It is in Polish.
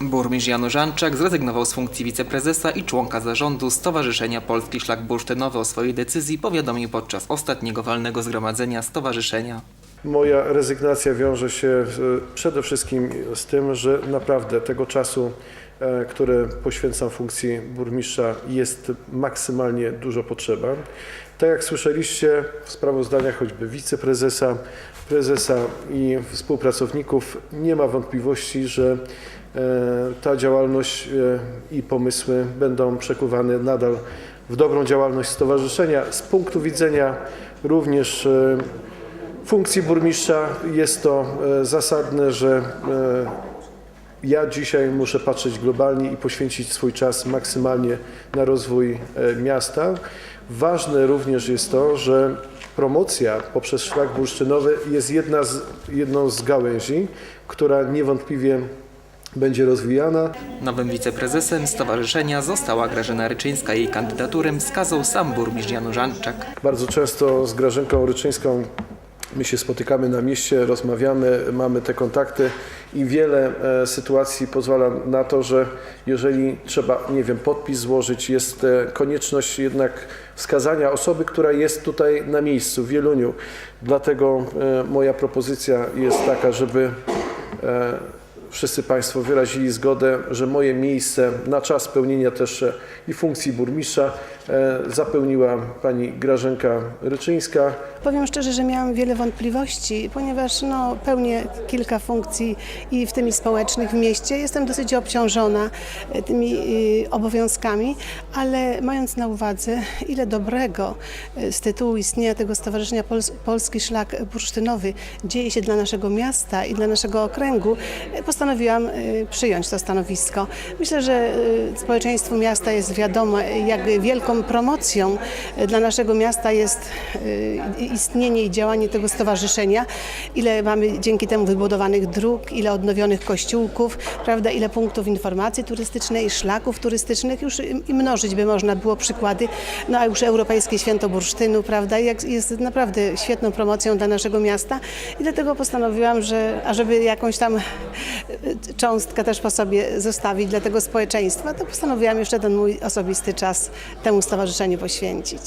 Burmistrz Janusz Anczak zrezygnował z funkcji wiceprezesa i członka zarządu Stowarzyszenia Polski Szlak Bursztynowy o swojej decyzji powiadomił podczas ostatniego walnego zgromadzenia stowarzyszenia. Moja rezygnacja wiąże się e, przede wszystkim z tym, że naprawdę tego czasu, e, który poświęcam funkcji burmistrza, jest maksymalnie dużo potrzeba. Tak jak słyszeliście w sprawozdaniach choćby wiceprezesa, prezesa i współpracowników, nie ma wątpliwości, że ta działalność e, i pomysły będą przekuwane nadal w dobrą działalność stowarzyszenia. Z punktu widzenia również e, funkcji burmistrza jest to e, zasadne, że e, ja dzisiaj muszę patrzeć globalnie i poświęcić swój czas maksymalnie na rozwój e, miasta. Ważne również jest to, że promocja poprzez szlak bursztynowy jest jedna z, jedną z gałęzi, która niewątpliwie będzie rozwijana. Nowym wiceprezesem stowarzyszenia została Grażyna Ryczyńska. Jej kandydaturę wskazał sam burmistrz Janusz Anczak. Bardzo często z Grażynką Ryczyńską my się spotykamy na mieście, rozmawiamy, mamy te kontakty i wiele e, sytuacji pozwala na to, że jeżeli trzeba, nie wiem, podpis złożyć, jest e, konieczność jednak wskazania osoby, która jest tutaj na miejscu, w Wieluniu. Dlatego e, moja propozycja jest taka, żeby wszyscy Państwo wyrazili zgodę, że moje miejsce na czas pełnienia też e, i funkcji burmistrza e, zapełniła pani Grażynka Ryczyńska. Powiem szczerze, że miałam wiele wątpliwości, ponieważ no, pełnię kilka funkcji i w tym i społecznych w mieście. Jestem dosyć obciążona e, tymi obowiązkami, ale mając na uwadze, ile dobrego z tytułu istnienia tego Stowarzyszenia Pols Polski Szlak Bursztynowy dzieje się dla naszego miasta i dla naszego okręgu, e, postanowiłam e, przyjąć to stanowisko. Myślę, że e, społeczeństwu miasta jest wiadomo, jak wielką promocją e, dla naszego miasta jest istnienie i działanie tego stowarzyszenia, ile mamy dzięki temu wybudowanych dróg, ile odnowionych kościółków, prawda, ile punktów informacji turystycznej, szlaków turystycznych, już i mnożyć by można było przykłady, no a już Europejskie Święto Bursztynu, prawda, jest naprawdę świetną promocją dla naszego miasta. I dlatego postanowiłam, że ażeby jakąś tam cząstkę też po sobie zostawić dla tego społeczeństwa, to postanowiłam jeszcze ten mój osobisty czas temu stowarzyszeniu poświęcić.